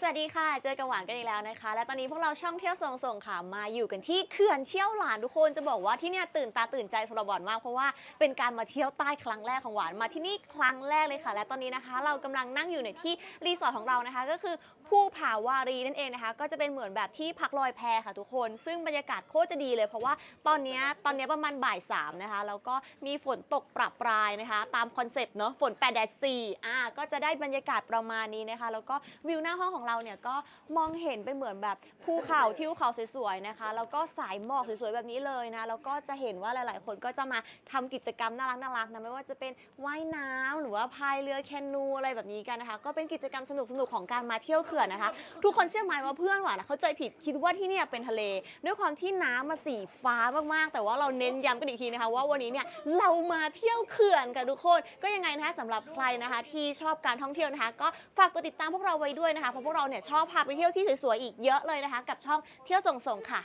สวัสดีค่ะ เจอกับหวานกันอีกแล้วนะคะ และตอนนี้พวกเราช่องเที่ยวส่งส่งค่ะมาอยู่กันที่เขื่อนเชี่ยวหลานทุกคนจะบอกว่าที่เนี่ยตื่นตาตื่นใจสำหรับหวานมากเพราะว่าเป็นการมาเที่ยวใต้ครั้งแรกของหวานมาที่นี่ครั้งแรกเลยค่ะ และตอนนี้นะคะ เรากำลังนั่งอยู่ในที่รีสอร์ทของเรานะคะ ก็คือภูผาวารีนั่นเองนะคะ ก็จะเป็นเหมือนแบบที่พักลอยแพค่ะทุกคน ซึ่งบรรยากาศโคตรจะดีเลย เพราะว่าตอนเนี้ยตอนเนี้ยประมาณบ่ายสามนะคะแล้วก็มีฝนตกประปรายนะคะ ตามคอนเซปต์เนาะฝนแปดแดดสี่อ่าก็จะได้บรรยากาศประมาณนี้นะคะ แล้วก็วิวหน้าห้องของเราเนี่ยก็มองเห็นเป็นเหมือนแบบภูเขาทิวเขาสวยๆนะคะแล้วก็สายหมอกสวยๆแบบนี้เลยนะแล้วก็จะเห็นว่าหลาย ๆ คนก็จะมาทำกิจกรรมน่ารักน่ารักๆนะไม่ว่าจะเป็นว่ายน้ำหรือว่าพายเรือแคนูอะไรแบบนี้กันนะคะ ก็เป็นกิจกรรมสนุกๆของการมาเที่ยวเขื่อนนะคะ ทุกคนเชื่อไหมว่าเพื่อนหวานะเขาใจผิดคิดว่าที่เนี่ยเป็นทะเล ด้วยความที่น้ำมาสีฟ้ามากๆ แต่ว่าเราเน้นย้ำกันอีกทีนะคะว่าวันนี้เนี่ยเรามาเที่ยวเขื่อนกันทุกคนก็ยังไงนะคะสำหรับใครนะคะ ที่ชอบการท่องเที่ยวนะคะ ก็ฝากกดติดตามพวกเราไว้ด้วยนะคะเพราะพวกเราเนี่ยชอบพาไปเที่ยวที่สวยๆอีกเยอะเลยนะคะ กับช่องเที่ยวส่งๆค่ะ